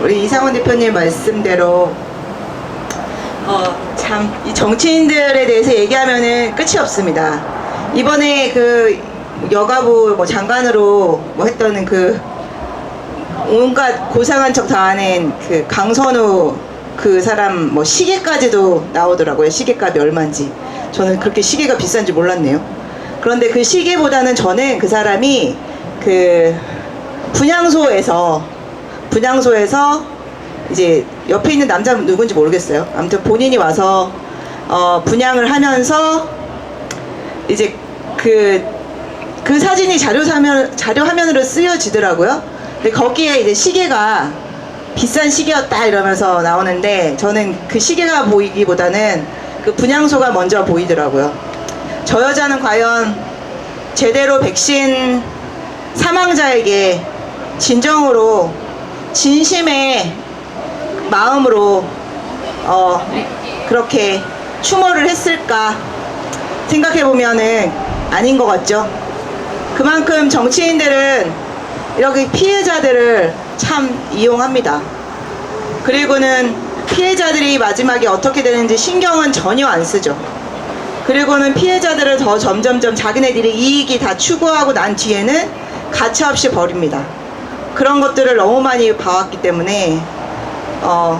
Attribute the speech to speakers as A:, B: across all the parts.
A: 우리 이상원 대표님 말씀대로 어, 참, 이 정치인들에 대해서 얘기하면은 끝이 없습니다. 이번에 그 여가부 뭐 장관으로 뭐 했던 그 온갖 고상한 척 다하는 그 강선우 그 사람 뭐 시계까지도 나오더라고요. 시계값이 얼마인지. 저는 그렇게 시계가 비싼지 몰랐네요. 그런데 그 시계보다는 저는 그 사람이 그 분향소에서 분향소에서 이제 옆에 있는 남자 누군지 모르겠어요. 아무튼 본인이 와서 어, 분양을 하면서 이제 그, 그 사진이 자료 사면, 자료 화면으로 쓰여지더라고요. 근데 거기에 이제 시계가 비싼 시계였다 이러면서 나오는데 저는 그 시계가 보이기보다는 그 분양소가 먼저 보이더라고요. 저 여자는 과연 제대로 백신 사망자에게 진정으로 진심의 마음으로 어 그렇게 추모를 했을까 생각해 보면은 아닌 것 같죠. 그만큼 정치인들은 이렇게 피해자들을 참 이용합니다. 그리고는 피해자들이 마지막에 어떻게 되는지 신경은 전혀 안 쓰죠. 그리고는 피해자들을 더 점점점 자기네들이 이익이 다 추구하고 난 뒤에는 가차없이 버립니다. 그런 것들을 너무 많이 봐왔기 때문에 어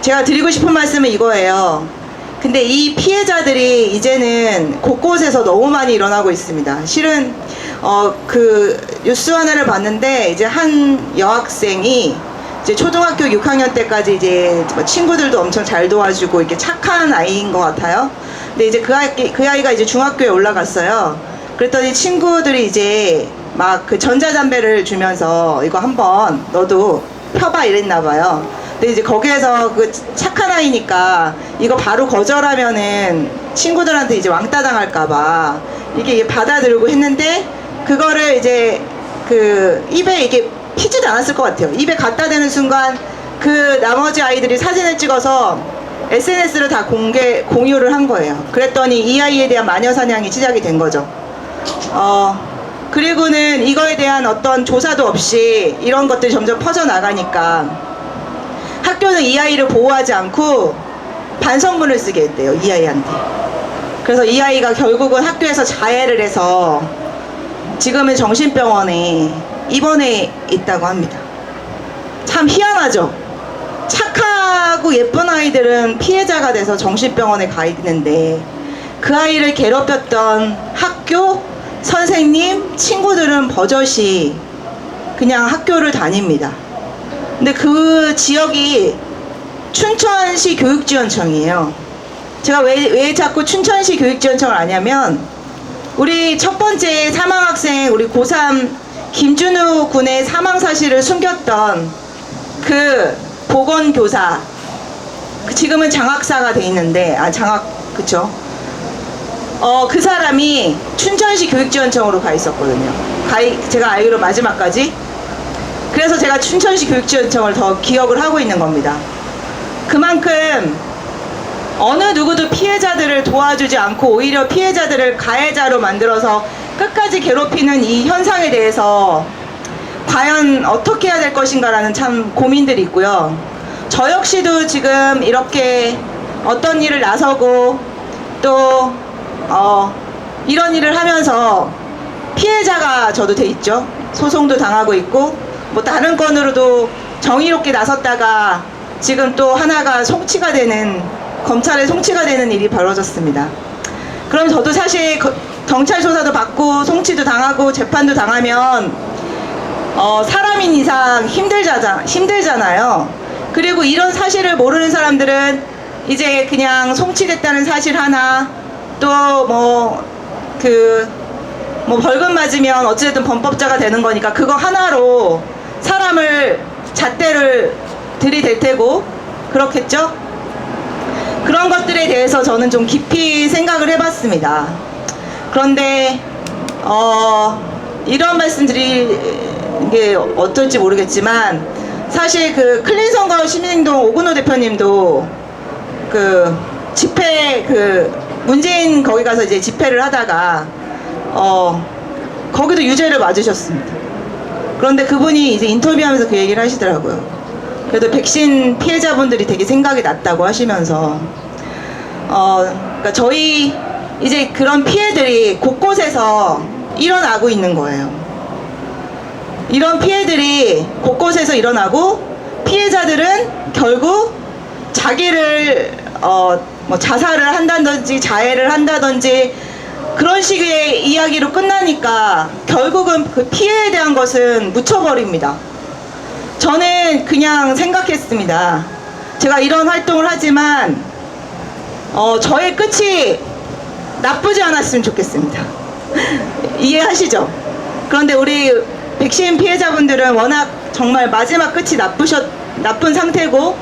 A: 제가 드리고 싶은 말씀은 이거예요. 근데 이 피해자들이 이제는 곳곳에서 너무 많이 일어나고 있습니다. 실은 어 그 뉴스 하나를 봤는데 이제 한 여학생이 이제 초등학교 6학년 때까지 이제 뭐 친구들도 엄청 잘 도와주고 이렇게 착한 아이인 것 같아요. 근데 이제 그 아이 그 아이가 이제 중학교에 올라갔어요. 그랬더니 친구들이 이제 막 그 전자담배를 주면서 이거 한번 너도 펴봐 이랬나 봐요. 근데 이제 거기에서 그 착한 아이니까 이거 바로 거절하면은 친구들한테 이제 왕따 당할까봐 이게 받아들고 했는데 그거를 이제 그 입에 이게 피지도 않았을 것 같아요. 입에 갖다 대는 순간 그 나머지 아이들이 사진을 찍어서 SNS를 다 공개 공유를 한 거예요. 그랬더니 이 아이에 대한 마녀 사냥이 시작이 된 거죠. 어 그리고는 이거에 대한 어떤 조사도 없이 이런 것들이 점점 퍼져 나가니까 학교는 이 아이를 보호하지 않고 반성문을 쓰게 했대요 이 아이한테. 그래서 이 아이가 결국은 학교에서 자해를 해서 지금은 정신병원에 입원해 있다고 합니다. 참 희한하죠. 착하고 예쁜 아이들은 피해자가 돼서 정신병원에 가 있는데 그 아이를 괴롭혔던 학교, 선생님, 친구들은 버젓이 그냥 학교를 다닙니다. 근데 그 지역이 춘천시 교육지원청이에요. 제가 왜, 왜 자꾸 춘천시 교육지원청을 아냐면 우리 첫 번째 사망 학생 우리 고3 김준우 군의 사망 사실을 숨겼던 그 보건교사 그 지금은 장학사가 돼 있는데 아 장학 그쵸 어 그 사람이 춘천시 교육지원청으로 가 있었거든요. 가이, 제가 알기로 마지막까지. 그래서 제가 춘천시 교육지원청을 더 기억을 하고 있는 겁니다. 그만큼 어느 누구도 피해자들을 도와주지 않고 오히려 피해자들을 가해자로 만들어서 끝까지 괴롭히는 이 현상에 대해서 과연 어떻게 해야 될 것인가라는 참 고민들이 있고요. 저 역시도 지금 이렇게 어떤 일을 나서고 또 어, 이런 일을 하면서 피해자가 저도 돼 있죠. 소송도 당하고 있고 뭐 다른 건으로도 정의롭게 나섰다가 지금 또 하나가 송치가 되는 검찰의 송치가 되는 일이 벌어졌습니다. 그럼 저도 사실 거- 경찰 조사도 받고 송치도 당하고 재판도 당하면 어, 사람인 이상 힘들자자, 힘들잖아요. 그리고 이런 사실을 모르는 사람들은 이제 그냥 송치됐다는 사실 하나 또뭐그 뭐 벌금 맞으면 어찌됐든 범법자가 되는 거니까 그거 하나로 사람을 잣대를 들이댈 테고 그렇겠죠? 그런 것들에 대해서 저는 좀 깊이 생각을 해봤습니다. 그런데 어, 이런 말씀 드리는 게 어떨지 모르겠지만 사실 그 클린 선거 시민행동 오근호 대표님도 그 집회 그 문재인 거기 가서 이제 집회를 하다가 어 거기도 유죄를 맞으셨습니다. 그런데 그분이 이제 인터뷰하면서 그 얘기를 하시더라고요. 그래도 백신 피해자분들이 되게 생각이 났다고 하시면서 어, 그러니까 저희 이제 그런 피해들이 곳곳에서 일어나고 있는 거예요. 이런 피해들이 곳곳에서 일어나고 피해자들은 결국 자기를 어, 뭐 자살을 한다든지 자해를 한다든지 그런 식의 이야기로 끝나니까 결국은 그 피해에 대한 것은 묻혀버립니다. 저는 그냥 생각했습니다. 제가 이런 활동을 하지만 어, 저의 끝이 나쁘지 않았으면 좋겠습니다. 이해하시죠? 그런데 우리 백신 피해자분들은 워낙 정말 마지막 끝이 나쁘셨, 나쁜 상태고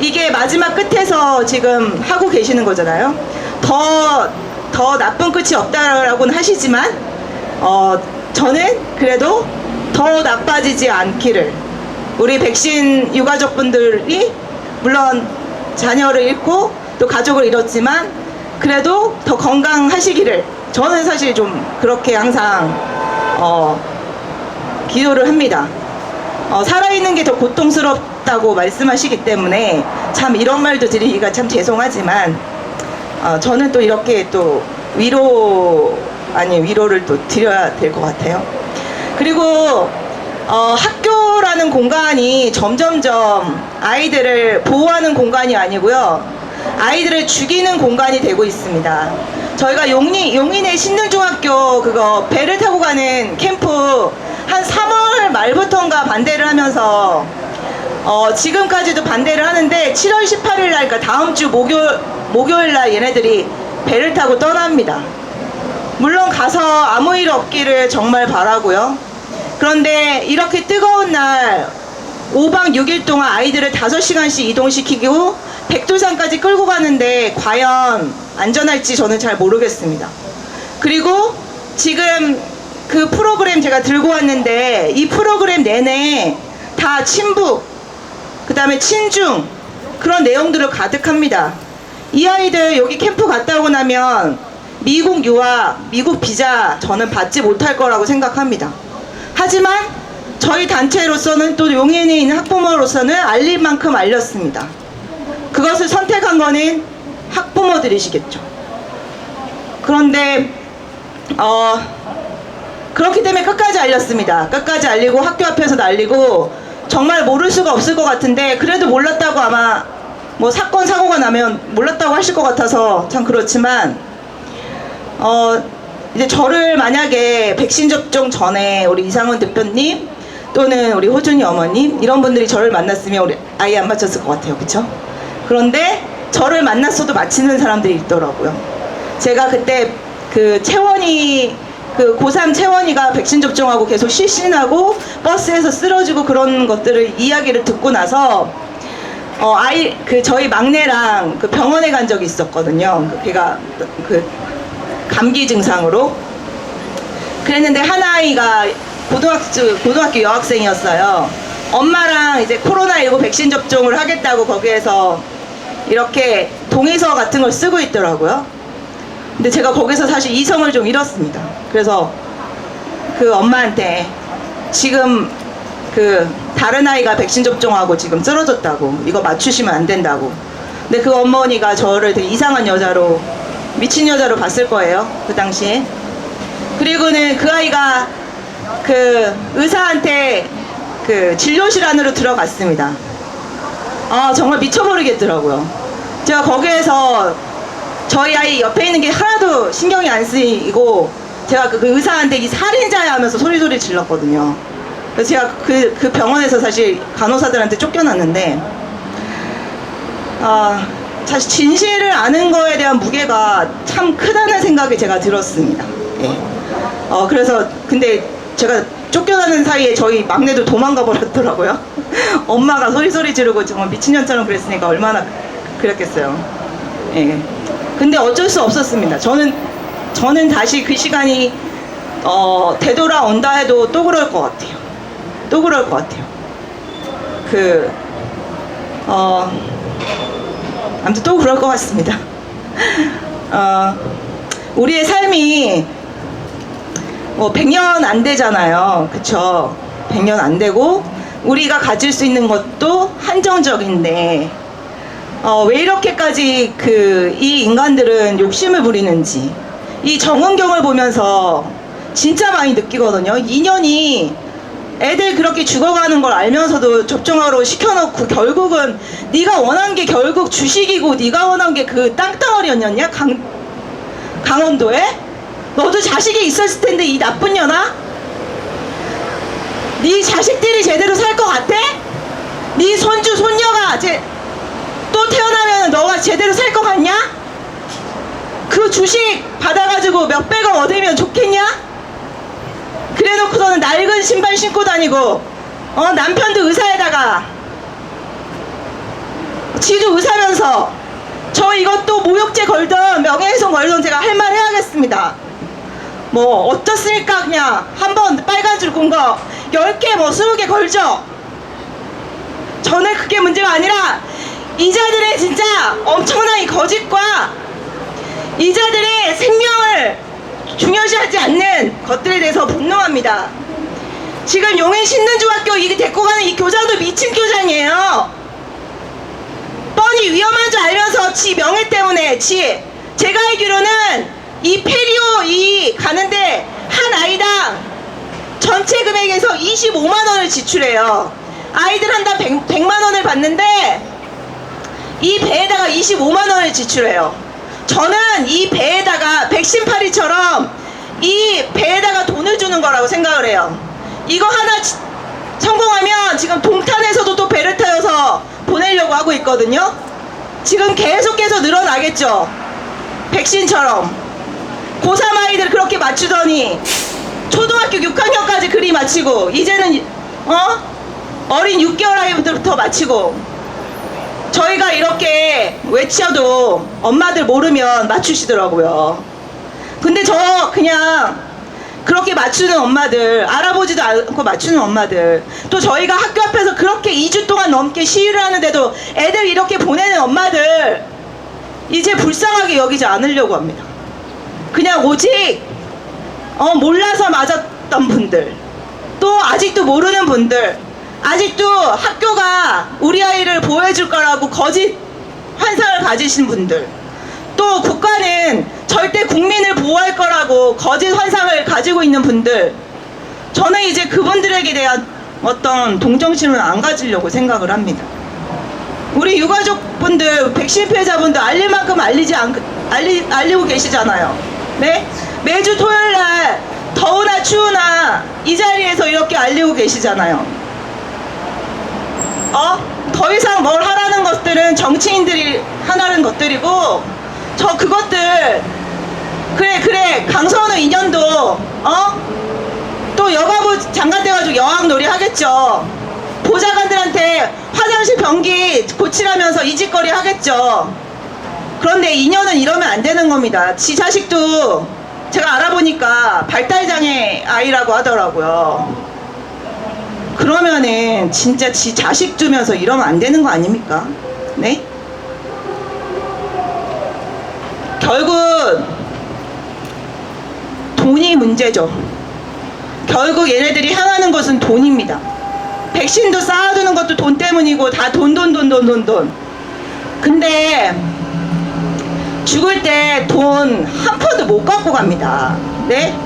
A: 이게 마지막 끝에서 지금 하고 계시는 거잖아요. 더, 더 나쁜 끝이 없다라고는 하시지만 어, 저는 그래도 더 나빠지지 않기를 우리 백신 유가족분들이 물론 자녀를 잃고 또 가족을 잃었지만 그래도 더 건강하시기를 저는 사실 좀 그렇게 항상 어, 기도를 합니다. 어, 살아있는 게 더 고통스럽 다고 말씀하시기 때문에 참 이런 말도 드리기가 참 죄송하지만 어, 저는 또 이렇게 또 위로 아니 위로를 또 드려야 될 것 같아요. 그리고 어, 학교라는 공간이 점점점 아이들을 보호하는 공간이 아니고요. 아이들을 죽이는 공간이 되고 있습니다. 저희가 용인, 용인의 신릉중학교 그거 배를 타고 가는 캠프 한 3월 말부터인가 반대를 하면서 어, 지금까지도 반대를 하는데 7월 18일 날, 그러니까 다음 주 목요일, 목요일 날 얘네들이 배를 타고 떠납니다. 물론 가서 아무 일 없기를 정말 바라고요. 그런데 이렇게 뜨거운 날 5박 6일 동안 아이들을 5시간씩 이동시키고 백두산까지 끌고 가는데 과연 안전할지 저는 잘 모르겠습니다. 그리고 지금 그 프로그램 제가 들고 왔는데 이 프로그램 내내 다 친북, 그 다음에 친중 그런 내용들을 가득합니다. 이 아이들 여기 캠프 갔다 오고 나면 미국 유학, 미국 비자 저는 받지 못할 거라고 생각합니다. 하지만 저희 단체로서는 또 용인에 있는 학부모로서는 알릴 만큼 알렸습니다. 그것을 선택한 거는 학부모들이시겠죠. 그런데 어 그렇기 때문에 끝까지 알렸습니다. 끝까지 알리고 학교 앞에서도 알리고 정말 모를 수가 없을 것 같은데 그래도 몰랐다고 아마 뭐 사건 사고가 나면 몰랐다고 하실 것 같아서 참 그렇지만 어 이제 저를 만약에 백신 접종 전에 우리 이상훈 대표님 또는 우리 호준이 어머님 이런 분들이 저를 만났으면 우리 아예 안 맞췄을 것 같아요. 그쵸? 그런데 저를 만났어도 맞히는 사람들이 있더라고요. 제가 그때 그 채원이 그 고3 채원이가 백신 접종하고 계속 실신하고 버스에서 쓰러지고 그런 것들을 이야기를 듣고 나서 어 아이 그 저희 막내랑 그 병원에 간 적이 있었거든요. 그 걔가 그 감기 증상으로 그랬는데 한 아이가 고등학교 고등학교 여학생이었어요. 엄마랑 이제 코로나19 백신 접종을 하겠다고 거기에서 이렇게 동의서 같은 걸 쓰고 있더라고요. 근데 제가 거기서 사실 이성을 좀 잃었습니다. 그래서 그 엄마한테 지금 그 다른 아이가 백신 접종하고 지금 쓰러졌다고 이거 맞추시면 안 된다고. 근데 그 어머니가 저를 되게 이상한 여자로 미친 여자로 봤을 거예요. 그 당시에. 그리고는 그 아이가 그 의사한테 그 진료실 안으로 들어갔습니다. 아 정말 미쳐버리겠더라고요. 제가 거기에서 저희 아이 옆에 있는 게 하나도 신경이 안 쓰이고 제가 그 의사한테 이 살인자야 하면서 소리소리 질렀거든요. 그래서 제가 그, 그 병원에서 사실 간호사들한테 쫓겨났는데 아 사실 진실을 아는 거에 대한 무게가 참 크다는 생각이 제가 들었습니다. 예. 어 그래서 근데 제가 쫓겨나는 사이에 저희 막내도 도망가 버렸더라고요. 엄마가 소리소리 지르고 정말 미친년처럼 그랬으니까 얼마나 그랬겠어요. 예. 근데 어쩔 수 없었습니다. 저는 저는 다시 그 시간이 어, 되돌아온다 해도 또 그럴 것 같아요. 또 그럴 것 같아요. 그 어, 아무튼 또 그럴 것 같습니다. 어, 우리의 삶이 뭐 100년 안 되잖아요. 그쵸? 100년 안 되고 우리가 가질 수 있는 것도 한정적인데 어, 왜 이렇게까지 그 이 인간들은 욕심을 부리는지 이 정은경을 보면서 진짜 많이 느끼거든요. 2년이 애들 그렇게 죽어가는 걸 알면서도 접종하러 시켜놓고 결국은 네가 원한 게 결국 주식이고 네가 원한 게 그 땅덩어리였냐 강 강원도에 너도 자식이 있었을 텐데 이 나쁜 년아 네 자식들이 제대로 살 것 같아? 네 손주 손녀가 제, 또 태어나면 너가 제대로 살 것 같냐? 그 주식 받아가지고 몇백억 얻으면 좋겠냐? 그래놓고서는 낡은 신발 신고 다니고 어 남편도 의사에다가 지도 의사면서 저 이것도 모욕죄 걸던 명예훼손 걸던 제가 할 말 해야겠습니다. 뭐 어떻습니까 그냥 한번 빨간 줄군거 10개 뭐 20개 걸죠 저는 그게 문제가 아니라 이자들의 진짜 엄청난 이 거짓과 이자들의 생명을 중요시하지 않는 것들에 대해서 분노합니다 지금 용인 신는중학교 이 데리고 가는 이 교장도 미친 교장이에요 뻔히 위험한 줄 알면서 지 명예 때문에 지 제가 알기로는 이 페리오 이 가는데 한 아이당 전체 금액에서 25만 원을 지출해요. 아이들 한당 100, 만 원을 받는데 이 배에다가 25만 원을 지출해요. 저는 이 배에다가 백신파리처럼 이 배에다가 돈을 주는 거라고 생각을 해요. 이거 하나 지- 성공하면 지금 동탄에서도 또 배를 타여서 보내려고 하고 있거든요. 지금 계속해서 늘어나겠죠. 백신처럼. 고3 아이들 그렇게 맞추더니 초등학교 6학년까지 그리 마치고 이제는 어? 어린 6개월 아이부터 마치고 저희가 이렇게 외쳐도 엄마들 모르면 맞추시더라고요. 근데 저 그냥 그렇게 맞추는 엄마들 알아보지도 않고 맞추는 엄마들 또 저희가 학교 앞에서 그렇게 2주 동안 넘게 시위를 하는데도 애들 이렇게 보내는 엄마들 이제 불쌍하게 여기지 않으려고 합니다. 그냥 오직 어, 몰라서 맞았던 분들, 또 아직도 모르는 분들, 아직도 학교가 우리 아이를 보호해줄 거라고 거짓 환상을 가지신 분들, 또 국가는 절대 국민을 보호할 거라고 거짓 환상을 가지고 있는 분들, 저는 이제 그분들에게 대한 어떤 동정심을 안 가지려고 생각을 합니다. 우리 유가족분들, 백신 피해자분들 알릴 만큼 알리지 않, 알리, 알리고 계시잖아요. 네? 매주 토요일 날 더우나 추우나 이 자리에서 이렇게 알리고 계시잖아요. 어? 더 이상 뭘 하라는 것들은 정치인들이 하라는 것들이고 저 그것들 그래 그래 강선우 인연도 어? 또 여가부 장관 돼가지고 여왕놀이 하겠죠. 보좌관들한테 화장실 변기 고치라면서 이 짓거리 하겠죠. 그런데 인연은 이러면 안 되는 겁니다. 지 자식도 제가 알아보니까 발달장애 아이라고 하더라고요. 그러면은 진짜 지 자식 두면서 이러면 안 되는 거 아닙니까? 네? 결국 돈이 문제죠. 결국 얘네들이 향하는 것은 돈입니다. 백신도 쌓아두는 것도 돈 때문이고 다 돈 돈 돈 돈 돈 돈. 근데 죽을 때 돈 한 푼도 못 갖고 갑니다. 네?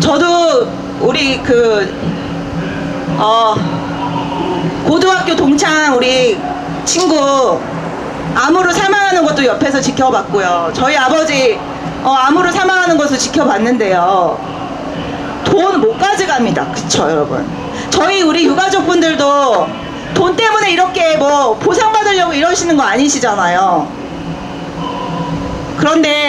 A: 저도 우리 그, 어, 고등학교 동창 우리 친구 암으로 사망하는 것도 옆에서 지켜봤고요. 저희 아버지 어, 암으로 사망하는 것을 지켜봤는데요. 돈 못 가져갑니다. 그쵸, 여러분? 저희 우리 유가족분들도 돈 때문에 이렇게 뭐 보상받으려고 이러시는 거 아니시잖아요. 그런데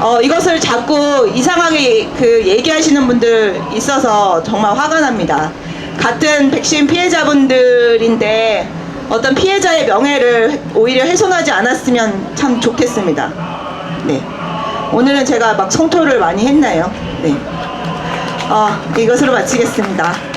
A: 어, 이것을 자꾸 이상하게 그 얘기하시는 분들 있어서 정말 화가 납니다. 같은 백신 피해자분들인데 어떤 피해자의 명예를 오히려 훼손하지 않았으면 참 좋겠습니다. 네. 오늘은 제가 막 성토를 많이 했나요? 네. 어, 이것으로 마치겠습니다.